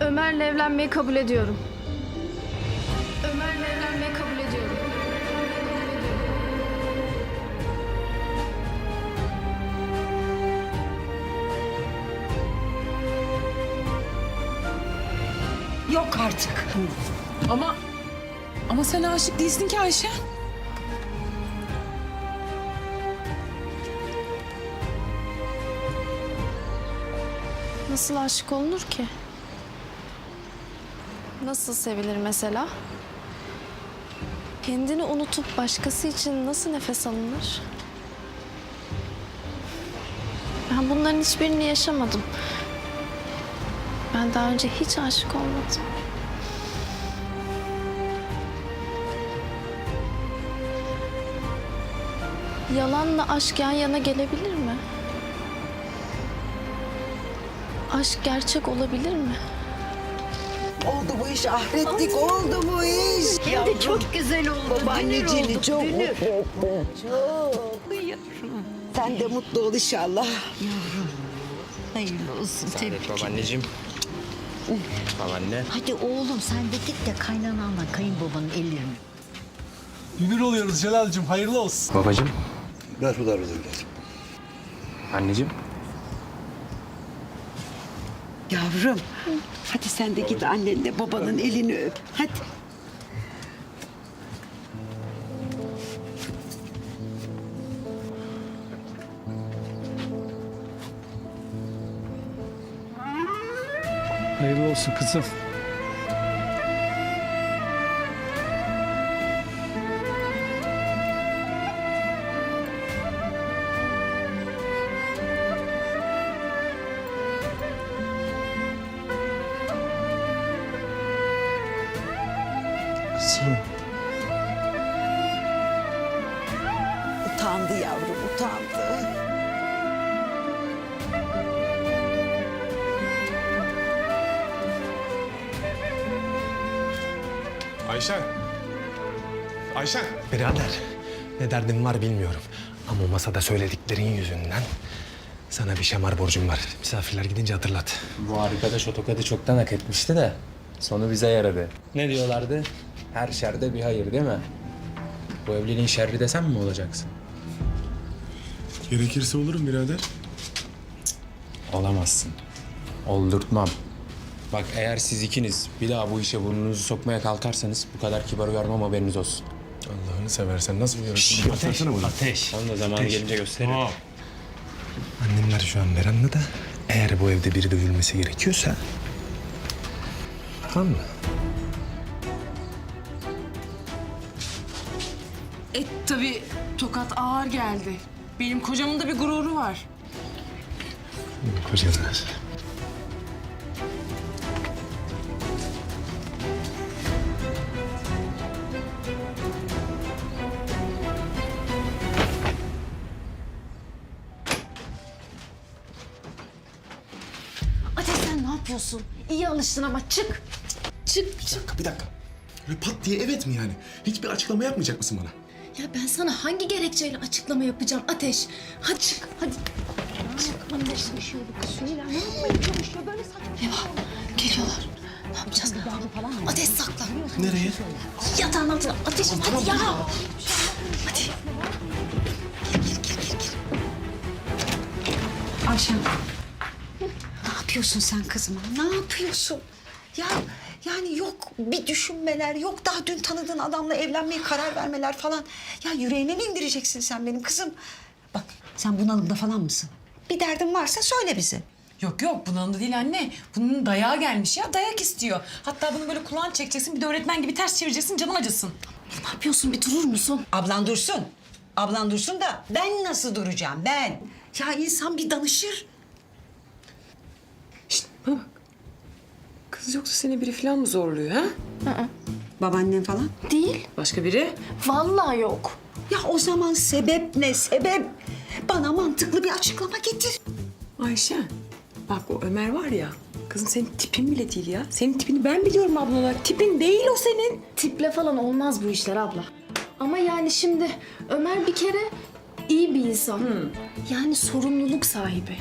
Ömer'le evlenmeyi kabul ediyorum. Ömer'le evlenmeyi kabul ediyorum. Yok artık. Ama ama sen aşık değilsin ki Ayşe. Nasıl aşık olunur ki? Nasıl sevilir mesela? Kendini unutup başkası için nasıl nefes alınır? Ben bunların hiçbirini yaşamadım. Ben daha önce hiç aşık olmadım. Yalanla aşk yan yana gelebilir mi? Aşk gerçek olabilir mi? Oldu bu iş ahretlik oldu bu iş. Hem de çok güzel oldu. Babaanneciğini çok Dünür. mutlu ettin. Çok. Sen de mutlu ol inşallah. Hayırlı olsun. Tebrik. Babaanneciğim. Babaanne. Hadi oğlum sen de git de kaynananla kayınbabanın ellerini. Dünür oluyoruz Celal'cim hayırlı olsun. Babacığım. Merhaba evladım. Anneciğim. Yavrum. Hadi sen de git annenle babanın elini öp. Hadi. Hayırlı olsun kızım. Ne derdin var bilmiyorum. Ama masada söylediklerin yüzünden sana bir şamar borcum var. Misafirler gidince hatırlat. Bu arkadaş o tokadı çoktan hak etmişti de sonu bize yaradı. Ne diyorlardı? Her şerde bir hayır değil mi? Bu evliliğin şerri de sen mi olacaksın? Gerekirse olurum birader. Olamazsın. Oldurtmam. Bak eğer siz ikiniz bir daha bu işe burnunuzu sokmaya kalkarsanız bu kadar kibar uyarmam haberiniz olsun. Allah'ını seversen nasıl yarışma? Göstersene bunu. Ateş. Onu da zamanı gelince gösteririm. Annemler şu an verandada. Eğer bu evde biri dövülmesi gerekiyorsa... Tamam mı? E tabii tokat ağır geldi. Benim kocamın da bir gururu var. Kocanız. Alıştın ama çık. Çık. Bir dakika, bir dakika. Öyle pat diye evet mi yani? Hiçbir açıklama yapmayacak mısın bana? Ya ben sana hangi gerekçeyle açıklama yapacağım Ateş? Hadi çık hadi. Çık. Anne çalışıyor bu kız. Söyle ne yapmaya çalışıyor böyle saçma. Eyvah geliyorlar. Ne yapacağız? Ateş saklan. Nereye? Yatağın altına. Ateş hadi ya. Hadi. Ayşen. Ne yapıyorsun sen kızıma? Ne yapıyorsun? Ya yani yok bir düşünmeler, yok daha dün tanıdığın adamla evlenmeye karar vermeler falan. Ya yüreğine mi indireceksin sen benim kızım? Bak sen bunalımda falan mısın? Bir derdin varsa söyle bize. Yok yok bunun değil anne. Bunun dayağı gelmiş ya dayak istiyor. Hatta bunu böyle kulağını çekeceksin bir de öğretmen gibi ters çevireceksin canın acısın. Ne yapıyorsun bir durur musun? Ablan dursun. Ablan dursun da ben nasıl duracağım ben? Ya insan bir danışır. Kız yoksa seni biri falan mı zorluyor ha? Babaannen falan. Değil. Başka biri? Vallahi yok. Ya o zaman sebep ne sebep? Bana mantıklı bir açıklama getir. Ayşe bak o Ömer var ya kızım senin tipin bile değil ya. Senin tipini ben biliyorum abla olarak. Tipin değil o senin. Tiple falan olmaz bu işler abla. Ama yani şimdi Ömer bir kere iyi bir insan. Yani sorumluluk sahibi.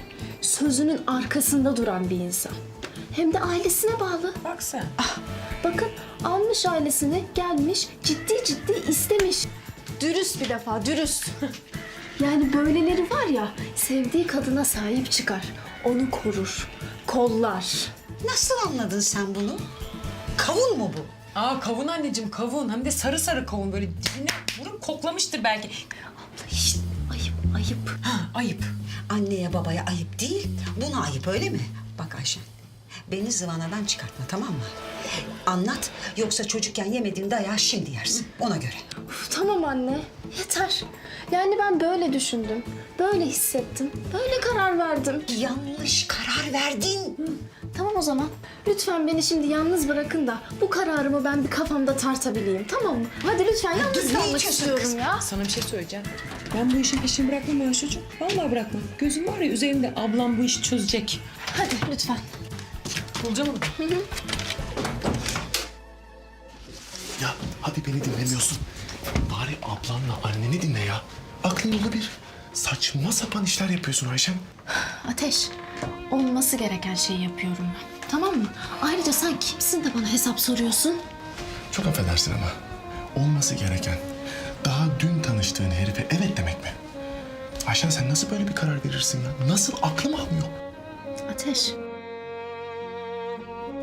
Sözünün arkasında duran bir insan. Hem de ailesine bağlı. Bak sen. Bakın almış ailesini gelmiş ciddi ciddi istemiş. Dürüst bir defa dürüst. yani böyleleri var ya sevdiği kadına sahip çıkar. Onu korur, kollar. Nasıl anladın sen bunu? Kavun mu bu? Aa kavun anneciğim kavun. Hem de sarı sarı kavun böyle dibine vurup koklamıştır belki. Ayıp ayıp. Ha ayıp. Anneye babaya ayıp değil, buna ayıp öyle mi? Bak Ayşen, beni zıvanadan çıkartma tamam mı? Anlat, yoksa çocukken yemediğin dayağı şimdi yersin, ona göre. Uf, tamam anne yeter. Yani ben böyle düşündüm. Böyle hissettim. Böyle karar verdim. Yanlış karar verdin. Tamam o zaman. Lütfen beni şimdi yalnız bırakın da bu kararımı ben bir kafamda tartabileyim. Tamam mı? Hadi lütfen yalnız ne kalmak istiyorum kız? ya. Sana bir şey söyleyeceğim. Ben bu işin peşini bırakmam Ayşe'cim. Vallahi bırakmam. Gözüm var ya üzerinde ablam bu işi çözecek. Hadi lütfen. Bulacağım onu. Ya hadi beni dinlemiyorsun. Bari ablanla anneni dinle ya. Aklın yolu bir. Saçma sapan işler yapıyorsun Ayşem. Ateş, olması gereken şeyi yapıyorum ben. Tamam mı? Ayrıca sen kimsin de bana hesap soruyorsun? Çok affedersin ama olması gereken daha dün tanıştığın herife evet demek mi? Ayşen sen nasıl böyle bir karar verirsin ya? Nasıl aklım almıyor? Ateş.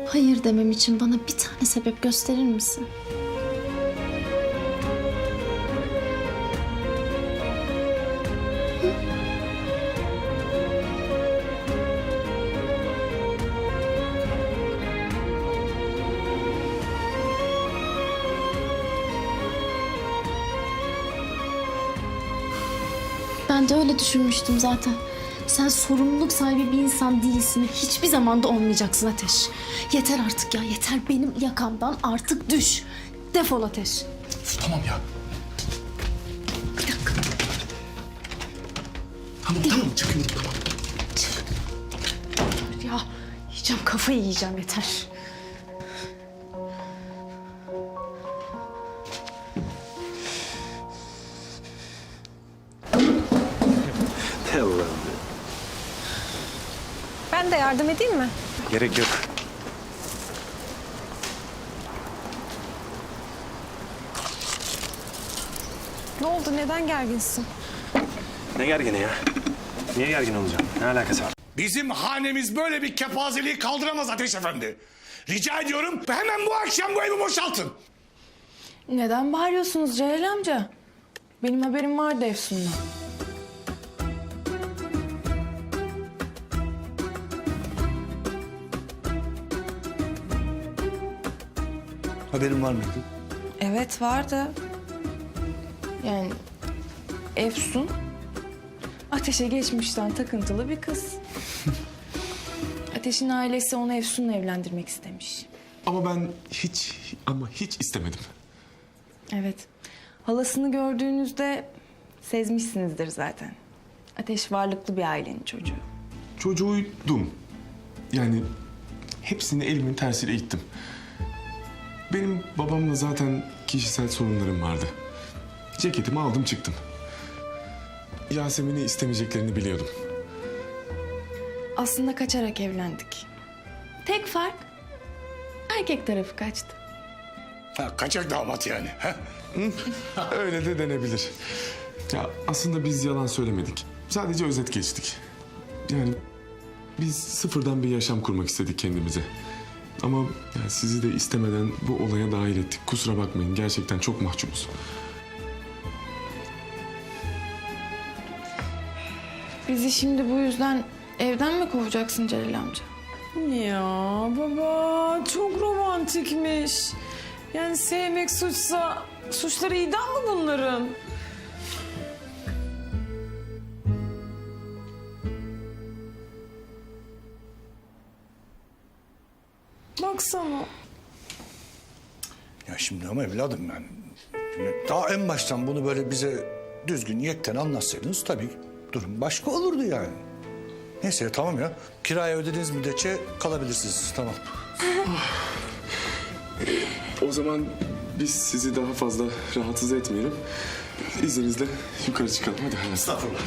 Hayır demem için bana bir tane sebep gösterir misin? Ben de öyle düşünmüştüm zaten. Sen sorumluluk sahibi bir insan değilsin. Hiçbir zaman da olmayacaksın Ateş. Yeter artık ya, yeter benim yakamdan artık düş. Defol Ateş. Tamam ya. Bir dakika. Tamam tamam çıkıyorum tamam. Ya yiyeceğim, kafayı yiyeceğim yeter. Yardım edeyim mi? Gerek yok. Ne oldu? Neden gerginsin? Ne gergini ya? Niye gergin olacağım? Ne alakası var? Bizim hanemiz böyle bir kepazeliği kaldıramaz Ateş Efendi. Rica ediyorum hemen bu akşam bu evi boşaltın. Neden bağırıyorsunuz Celal amca? Benim haberim vardı Efsun'dan. Haberin var mıydı? Evet vardı. Yani Efsun ateşe geçmişten takıntılı bir kız. Ateş'in ailesi onu Efsun'la evlendirmek istemiş. Ama ben hiç ama hiç istemedim. Evet. Halasını gördüğünüzde sezmişsinizdir zaten. Ateş varlıklı bir ailenin çocuğu. Çocuğuydum. Yani hepsini elimin tersiyle ittim. Benim babamla zaten kişisel sorunlarım vardı. Ceketimi aldım çıktım. Yasemin'i istemeyeceklerini biliyordum. Aslında kaçarak evlendik. Tek fark erkek tarafı kaçtı. Ha, kaçak damat yani. Ha? Öyle de denebilir. Ya aslında biz yalan söylemedik. Sadece özet geçtik. Yani biz sıfırdan bir yaşam kurmak istedik kendimize. Ama yani sizi de istemeden bu olaya dahil ettik. Kusura bakmayın gerçekten çok mahcubuz. Bizi şimdi bu yüzden evden mi kovacaksın Celal amca? Ya baba çok romantikmiş. Yani sevmek suçsa suçları idam mı bunların? Baksana. Ya şimdi ama evladım ben... şimdi Daha en baştan bunu böyle bize düzgün yekten anlatsaydınız tabii durum başka olurdu yani. Neyse tamam ya. Kiraya ödediğiniz müddetçe kalabilirsiniz. Tamam. O zaman biz sizi daha fazla rahatsız etmeyelim. İzninizle yukarı çıkalım hadi hayatım. Estağfurullah.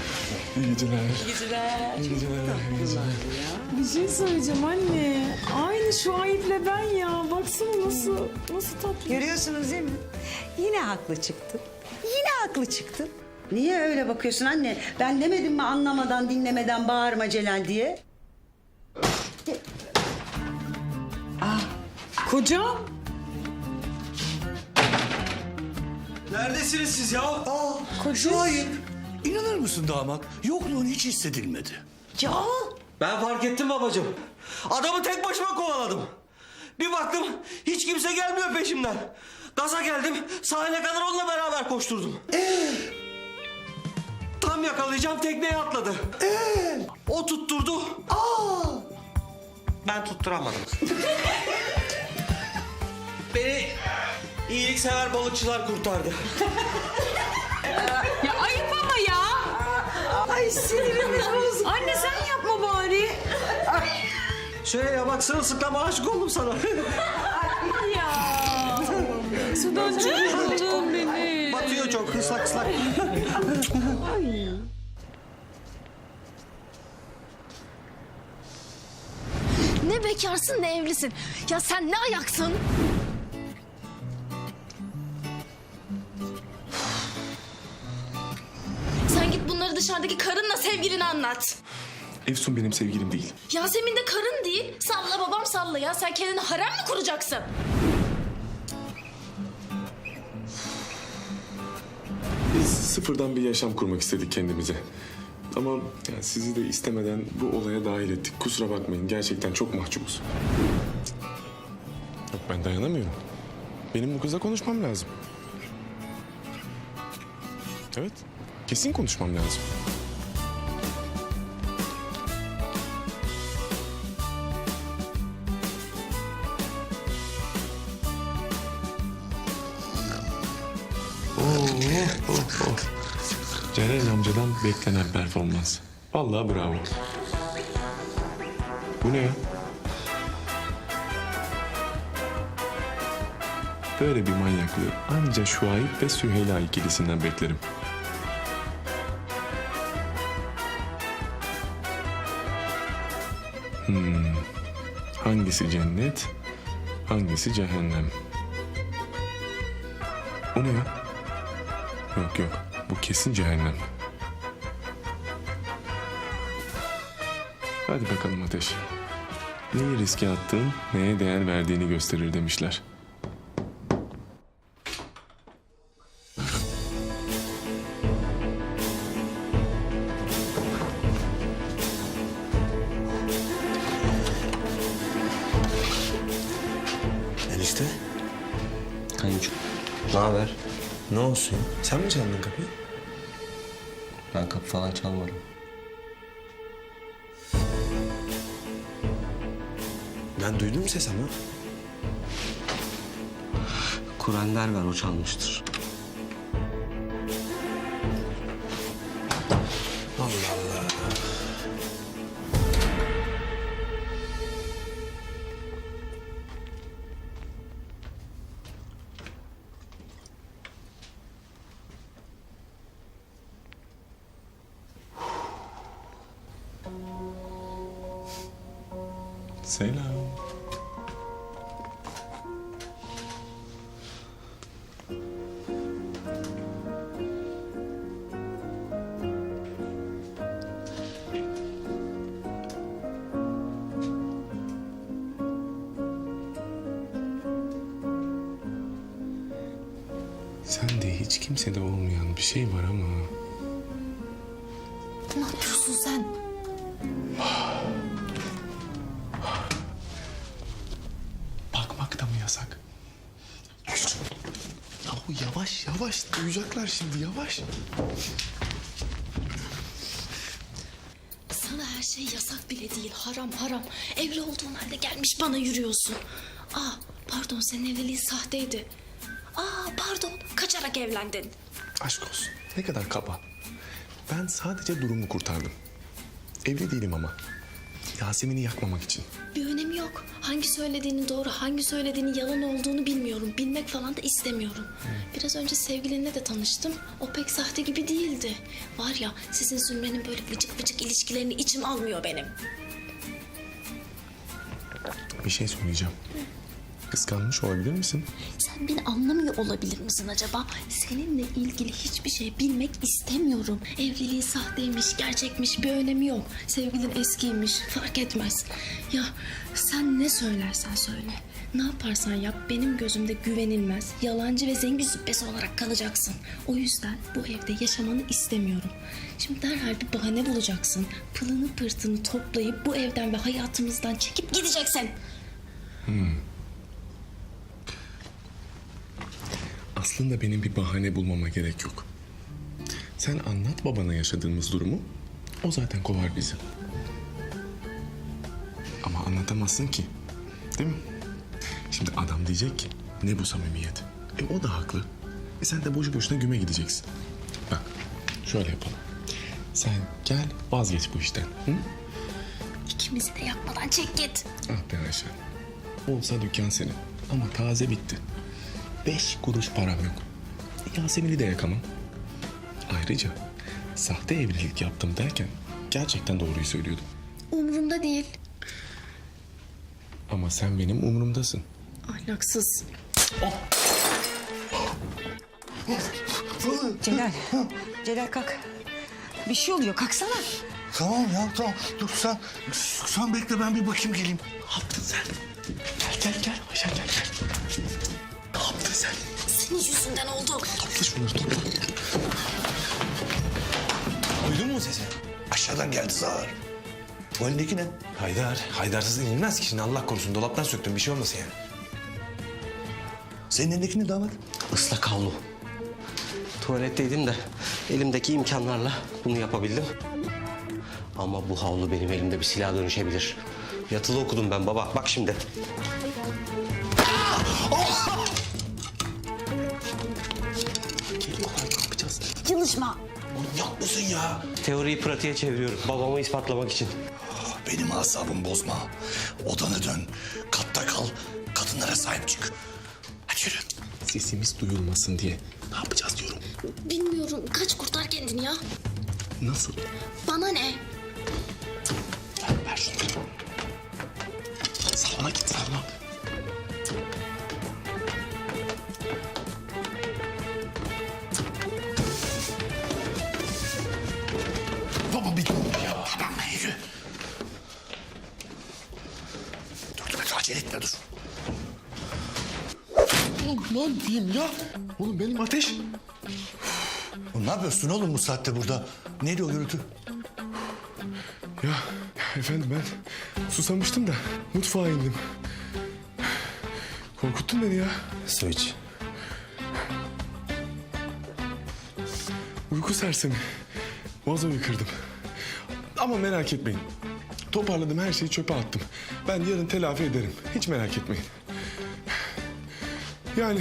İyi geceler. İyi geceler. İyi geceler. İyi geceler. Bir şey söyleyeceğim anne. Aynı şu Ayıp'le ben ya. Baksana nasıl nasıl tatlı. Görüyorsunuz değil mi? Yine haklı çıktın. Yine haklı çıktın. Niye öyle bakıyorsun anne? Ben demedim mi anlamadan dinlemeden bağırma Celal diye? Kocam. Neredesiniz siz ya? Aa, şu ayıp. İnanır mısın damat? Yokluğun hiç hissedilmedi. Ya Ben fark ettim babacığım. Adamı tek başıma kovaladım. Bir baktım hiç kimse gelmiyor peşimden. Gaza geldim sahile kadar onunla beraber koşturdum. Tam yakalayacağım tekneye atladı. O tutturdu. Ben tutturamadım. Beni iyiliksever balıkçılar kurtardı. Ya ayıp ama ya. Ay sinirimiz bozuldu. Anne sen yapma bari. Şöyle ya bak sırılsıklam aşık oldum sana. Ya. Sudan çıkardın beni. Batıyor çok ıslak ıslak. Ne bekarsın ne evlisin. Ya sen ne ayaksın? Sen git bunları dışarıdaki karınla sevgilini anlat. Efsun benim sevgilim değil. Yasemin de karın değil. Salla babam salla ya. Sen kendine harem mi kuracaksın? Biz sıfırdan bir yaşam kurmak istedik kendimize. Ama yani sizi de istemeden bu olaya dahil ettik. Kusura bakmayın gerçekten çok mahcubuz. Yok ben dayanamıyorum. Benim bu kızla konuşmam lazım. Evet kesin konuşmam lazım. Beklenen performans. Vallahi bravo. Bu ne ya? Böyle bir manyaklığı anca Şuayb ve Süheyla ikilisinden beklerim. Hmm. Hangisi cennet, hangisi cehennem? O ne ya? Yok yok. Bu kesin cehennem. Hadi bakalım Ateş. Neyi riske attığın, neye değer verdiğini gösterir demişler. Enişte. Kayınço. Ne haber? Ne olsun? Sen mi çaldın kapıyı? Ben kapı falan çalmadım. Ses ama. Kurender var o çalmıştır. Allah Allah. Selam. Yavaş duyacaklar şimdi yavaş. Sana her şey yasak bile değil. Haram haram. Evli olduğun halde gelmiş bana yürüyorsun. Aa pardon senin evliliğin sahteydi. Aa pardon kaçarak evlendin. Aşk olsun. Ne kadar kaba. Ben sadece durumu kurtardım. Evli değilim ama. Yasemin'i yakmamak için. Bir önemi yok. Hangi söylediğini doğru, hangi söylediğini yalan olduğunu bilmiyorum. Bilmek falan da istemiyorum. Biraz önce sevgilinle de tanıştım. O pek sahte gibi değildi. Var ya sizin Zümre'nin böyle vıcık vıcık ilişkilerini içim almıyor benim. Bir şey söyleyeceğim. Kıskanmış olabilir misin? Sen beni anlamıyor olabilir misin acaba? Seninle ilgili hiçbir şey bilmek istemiyorum. Evliliğin sahteymiş, gerçekmiş bir önemi yok. Sevgilin eskiymiş, fark etmez. Ya sen ne söylersen söyle. Ne yaparsan yap benim gözümde güvenilmez, yalancı ve zengin züppesi olarak kalacaksın. O yüzden bu evde yaşamanı istemiyorum. Şimdi derhal bir bahane bulacaksın. Pılını pırtını toplayıp bu evden ve hayatımızdan çekip gideceksin. Aslında benim bir bahane bulmama gerek yok. Sen anlat babana yaşadığımız durumu. O zaten kovar bizi. Ama anlatamazsın ki. Değil mi? Şimdi adam diyecek ki ne bu samimiyet? E o da haklı. E sen de boşu boşuna güme gideceksin. Bak şöyle yapalım. Sen gel vazgeç bu işten. Hı? İkimizi de yapmadan çek git. Ah be Ayşe. Olsa dükkan senin. Ama taze bitti. Beş kuruş param yok. Yasemin'i de yakamam. Ayrıca sahte evlilik yaptım derken gerçekten doğruyu söylüyordum. Umurumda değil. Ama sen benim umurumdasın. Ahlaksız. Celal. Celal kalk. Bir şey oluyor kalksana. Tamam ya tamam. Dur sen, sen bekle ben bir bakayım geleyim. Ne yaptın sen? Gel gel gel Ayşe gel gel. Sen? Senin yüzünden oldu. Topla şunları topla. Duydun mu sesi? Aşağıdan geldi Zahar. Bu elindeki ne? Haydar. Haydarsız inilmez ki. Şimdi Allah korusun dolaptan söktüm. Bir şey olmasın yani. Senin elindeki ne damat? Islak havlu. Tuvaletteydim de elimdeki imkanlarla bunu yapabildim. Ama bu havlu benim elimde bir silah dönüşebilir. Yatılı okudum ben baba. Bak şimdi. Çalışma. Manyak mısın ya? Teoriyi pratiğe çeviriyorum. Babamı ispatlamak için. Benim asabımı bozma. Odana dön. Katta kal. Kadınlara sahip çık. Hadi yürü. Sesimiz duyulmasın diye. Ne yapacağız diyorum. Bilmiyorum. Kaç kurtar kendini ya. Nasıl? Bana ne? Ver, ver şunu. Salona git salona. Lan diyeyim ya. Oğlum benim ateş. Oğlum ne yapıyorsun oğlum bu saatte burada? Neydi o gürültü? Ya efendim ben susamıştım da mutfağa indim. Korkuttun beni ya. Su iç. Uyku sersemi. Vazoyu kırdım. Ama merak etmeyin. Toparladım her şeyi çöpe attım. Ben yarın telafi ederim. Hiç merak etmeyin. Yani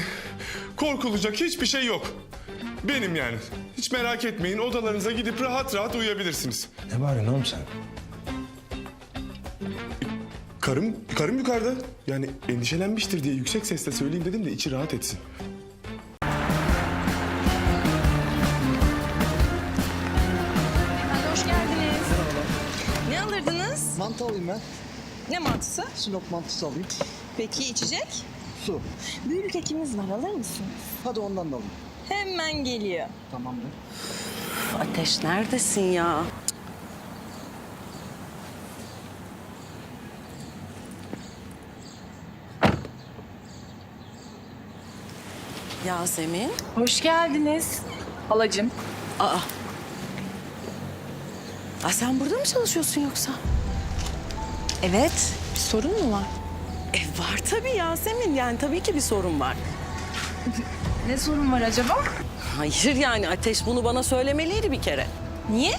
korkulacak hiçbir şey yok. Benim yani. Hiç merak etmeyin. Odalarınıza gidip rahat rahat uyuyabilirsiniz. Ne bağırıyorsun oğlum sen? Karım, karım yukarıda. Yani endişelenmiştir diye yüksek sesle söyleyeyim dedim de içi rahat etsin. Hoş geldiniz. Ne alırdınız? Mantı alayım ben. Ne mantısı? Sinop mantısı alayım. Peki içecek? Su. Büyülü kekimiz var alır mısınız? Hadi ondan da alayım. Hemen geliyor. Tamamdır. Ateş neredesin ya? Yasemin. Hoş geldiniz. Halacığım. Aa. Aa sen burada mı çalışıyorsun yoksa? Evet. Bir sorun mu var? E var tabii Yasemin. Yani tabii ki bir sorun var. Ne sorun var acaba? Hayır yani Ateş bunu bana söylemeliydi bir kere. Niye?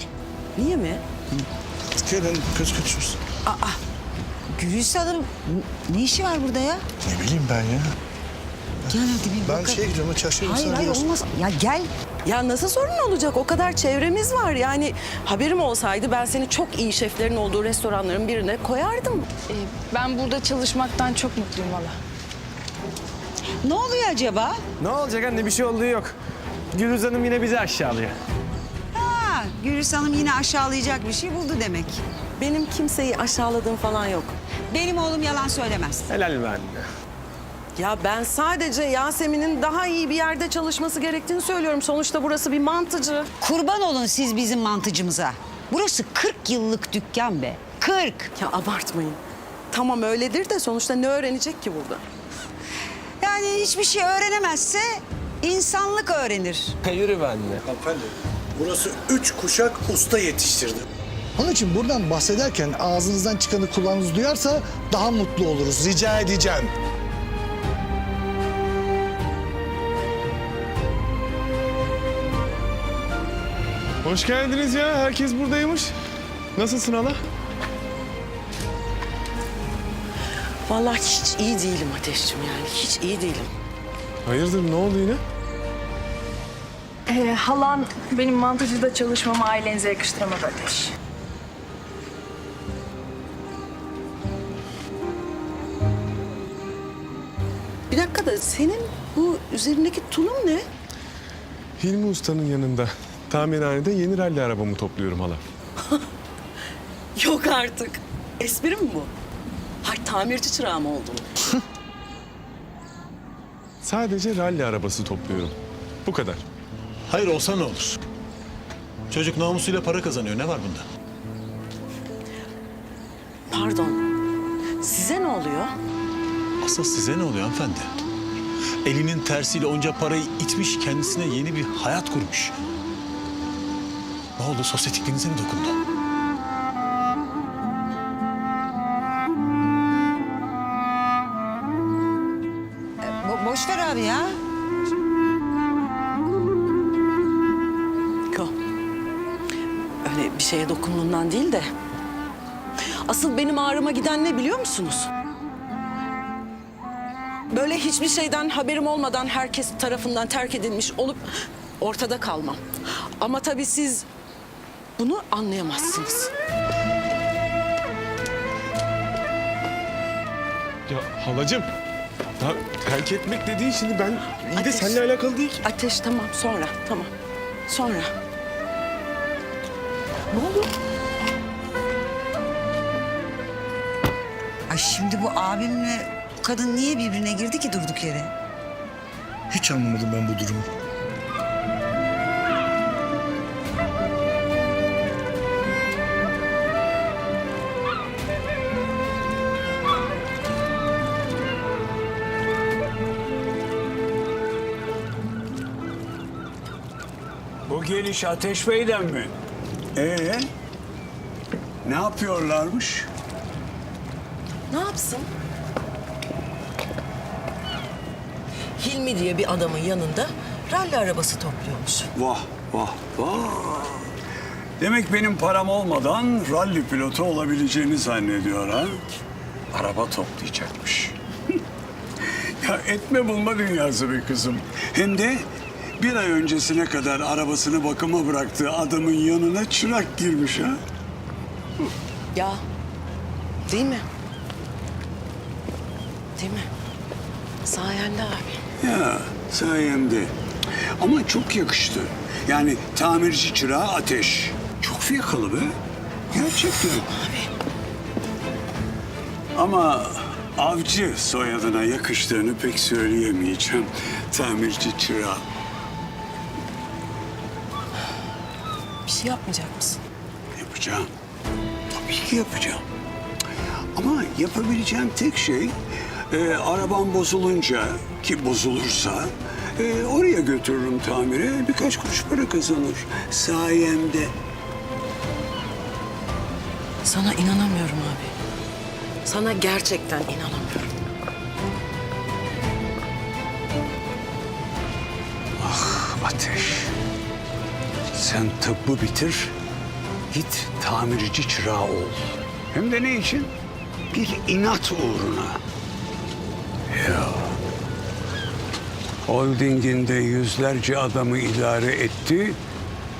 Niye mi? Gelin köz kaçıyorsun. Gülüş Hanım ne işi var burada ya? Ne bileyim ben ya. Gel hadi bir Ben bakalım. şeye gidiyorum çarşıya Hayır hayır olmaz. Ya gel Ya nasıl sorun olacak? O kadar çevremiz var. Yani haberim olsaydı ben seni çok iyi şeflerin olduğu restoranların birine koyardım. Ee, ben burada çalışmaktan çok mutluyum valla. Ne oluyor acaba? Ne olacak anne bir şey olduğu yok. Gülüz Hanım yine bizi aşağılıyor. Ha, Gülüş Hanım yine aşağılayacak bir şey buldu demek. Benim kimseyi aşağıladığım falan yok. Benim oğlum yalan söylemez. Helal be anne. Ya ben sadece Yasemin'in daha iyi bir yerde çalışması gerektiğini söylüyorum. Sonuçta burası bir mantıcı. Kurban olun siz bizim mantıcımıza. Burası 40 yıllık dükkan be. 40. Ya abartmayın. Tamam öyledir de sonuçta ne öğrenecek ki burada? Yani hiçbir şey öğrenemezse insanlık öğrenir. Yürü be anne. Hanımefendi burası üç kuşak usta yetiştirdi. Onun için buradan bahsederken ağzınızdan çıkanı kulağınız duyarsa daha mutlu oluruz. Rica edeceğim. Hoş geldiniz ya. Herkes buradaymış. Nasılsın hala? Vallahi hiç iyi değilim Ateşciğim yani. Hiç iyi değilim. Hayırdır ne oldu yine? Ee, halan benim mantıcıda çalışmamı ailenize yakıştıramadı Ateş. Bir dakika da senin bu üzerindeki tulum ne? Hilmi Usta'nın yanında. Tamirhanede yeni ralli arabamı topluyorum hala. Yok artık. Espri mi bu? Hay tamirci çırağı mı oldun? Sadece ralli arabası topluyorum. Bu kadar. Hayır olsa ne olur? Çocuk namusuyla para kazanıyor. Ne var bunda? Pardon. Size ne oluyor? Asıl size ne oluyor hanımefendi? Elinin tersiyle onca parayı itmiş, kendisine yeni bir hayat kurmuş. Oldu? Sosyetikliğinize mi dokundu? Bo- boş ver abi ya. Yok. Öyle bir şeye dokunduğundan değil de. Asıl benim ağrıma giden ne biliyor musunuz? Böyle hiçbir şeyden haberim olmadan herkes tarafından terk edilmiş olup ortada kalmam. Ama tabii siz bunu anlayamazsınız. Ya halacığım. Ya terk etmek dediğin şimdi ben iyi de Ateş. seninle alakalı değil ki. Ateş tamam sonra tamam. Sonra. Ne oldu? Ay şimdi bu abimle bu kadın niye birbirine girdi ki durduk yere? Hiç anlamadım ben bu durumu. Geliş Ateş Bey'den mi? Ee, ne yapıyorlarmış? Ne yapsın? Hilmi diye bir adamın yanında ralli arabası topluyormuş. Vah vah vah. Demek benim param olmadan ralli pilotu olabileceğini zannediyor ha? Araba toplayacakmış. ya etme bulma dünyası bir kızım. Hem de bir ay öncesine kadar arabasını bakıma bıraktığı adamın yanına çırak girmiş ha. Ya değil mi? Değil mi? Sayende abi. Ya sayemde. Ama çok yakıştı. Yani tamirci çırağı ateş. Çok fiyakalı be. Gerçekten. Ama avcı soyadına yakıştığını pek söyleyemeyeceğim. Tamirci çırağı. Şey yapmayacak mısın? Yapacağım. Tabii ki yapacağım. Ama yapabileceğim tek şey e, arabam bozulunca ki bozulursa e, oraya götürürüm tamire birkaç kuruş para kazanır. Sayemde. Sana inanamıyorum abi. Sana gerçekten inanamıyorum. Ateş. Sen tıbbı bitir, git tamirci çırağı ol. Hem de ne için? Bir inat uğruna. Ya. Holdinginde yüzlerce adamı idare etti.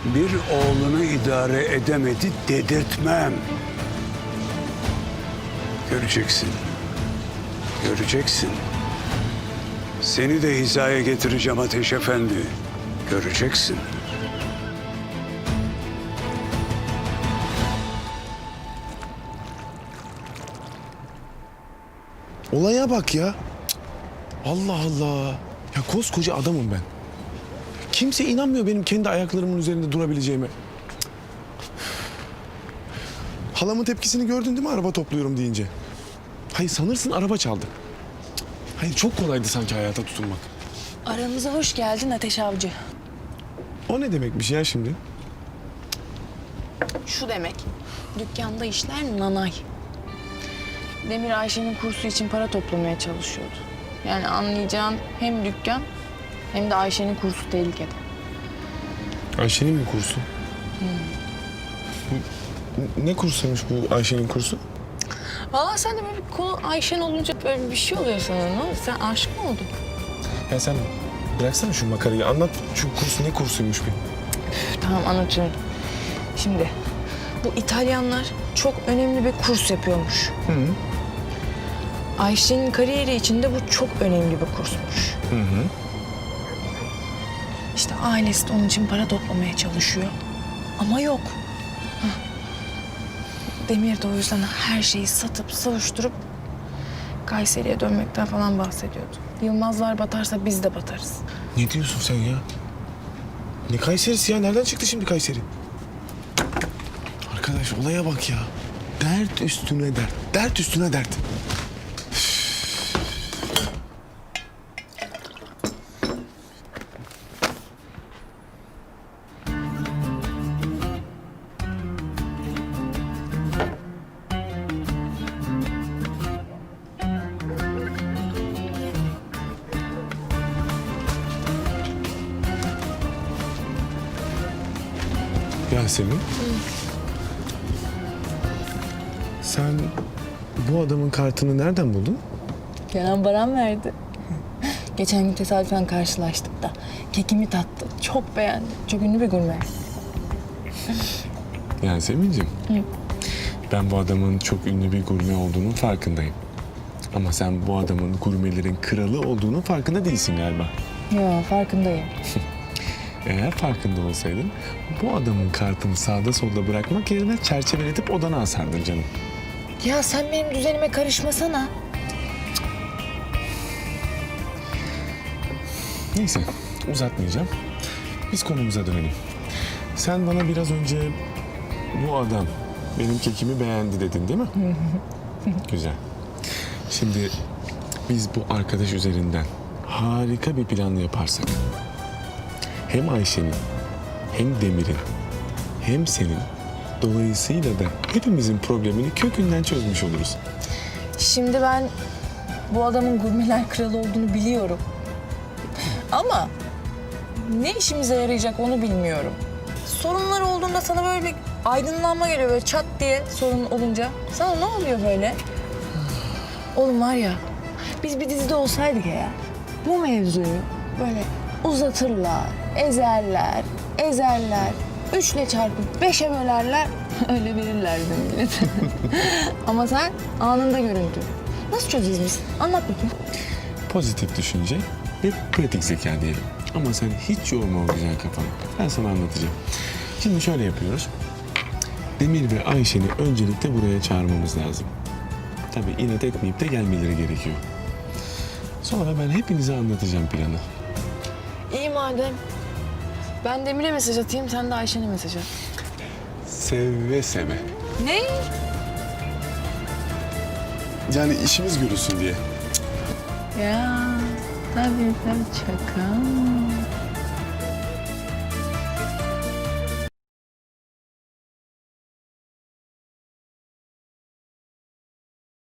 Bir oğlunu idare edemedi dedirtmem. Göreceksin. Göreceksin. Seni de hizaya getireceğim Ateş Efendi. Göreceksin. Olaya bak ya. Cık. Allah Allah. Ya koskoca adamım ben. Kimse inanmıyor benim kendi ayaklarımın üzerinde durabileceğime. Cık. Halamın tepkisini gördün değil mi araba topluyorum deyince? Hayır sanırsın araba çaldı. Cık. Hayır çok kolaydı sanki hayata tutunmak. Aramıza hoş geldin Ateş Avcı. O ne demekmiş ya şimdi? Şu demek. Dükkanda işler nanay. Demir Ayşe'nin kursu için para toplamaya çalışıyordu. Yani anlayacağın hem dükkan hem de Ayşe'nin kursu tehlikede. Ayşe'nin mi kursu? Bu- Ne kursuymuş bu Ayşe'nin kursu? Valla sen de böyle bir konu Ayşen olunca böyle bir şey oluyor sana. Ne oldu? Sen aşık mı oldun? Ya sen bıraksana şu makarayı anlat şu kurs ne kursuymuş bir. Tamam anlatıyorum. Şimdi bu İtalyanlar çok önemli bir kurs yapıyormuş. Ayşe'nin kariyeri içinde bu çok önemli bir kursmuş. Hı hı. İşte ailesi de onun için para toplamaya çalışıyor. Ama yok. Hah. Demir de o yüzden her şeyi satıp savuşturup Kayseri'ye dönmekten falan bahsediyordu. Yılmazlar batarsa biz de batarız. Ne diyorsun sen ya? Ne Kayseri'si ya? Nereden çıktı şimdi Kayseri? Arkadaş olaya bak ya. Dert üstüne dert. Dert üstüne dert. Yasemin. Sen bu adamın kartını nereden buldun? Kenan Baran verdi. Geçen gün tesadüfen karşılaştık da kekimi tattı. Çok beğendi. Çok ünlü bir gurme. Yasemin'ciğim. Ben bu adamın çok ünlü bir gurme olduğunun farkındayım. Ama sen bu adamın gurmelerin kralı olduğunun farkında değilsin galiba. Yo farkındayım. Eğer farkında olsaydın bu adamın kartını sağda solda bırakmak yerine çerçeveletip odana asardın canım. Ya sen benim düzenime karışmasana. Neyse uzatmayacağım. Biz konumuza dönelim. Sen bana biraz önce bu adam benim kekimi beğendi dedin değil mi? Güzel. Şimdi biz bu arkadaş üzerinden harika bir plan yaparsak hem Ayşe'nin hem Demir'in hem senin dolayısıyla da hepimizin problemini kökünden çözmüş oluruz. Şimdi ben bu adamın gurmeler kralı olduğunu biliyorum. Ama ne işimize yarayacak onu bilmiyorum. Sorunlar olduğunda sana böyle bir aydınlanma geliyor böyle çat diye sorun olunca. Sana ne oluyor böyle? Oğlum var ya biz bir dizide olsaydık eğer bu mevzuyu böyle uzatırlar, ezerler, ezerler, üçle çarpıp beşe bölerler öyle verirlerdi millete. Ama sen anında görüntü. Nasıl çözeceğiz biz? Anlat bakayım. Pozitif düşünce ve pratik zeka diyelim. Ama sen hiç yorma o güzel kafanı. Ben sana anlatacağım. Şimdi şöyle yapıyoruz. Demir ve Ayşe'ni öncelikle buraya çağırmamız lazım. Tabii inat etmeyip de gelmeleri gerekiyor. Sonra ben hepinize anlatacağım planı. Madem. Ben Demir'e mesaj atayım, sen de Ayşe'ne mesaj at. Seve seve. Ne? Yani işimiz görülsün diye. Ya tabii tabii çakal.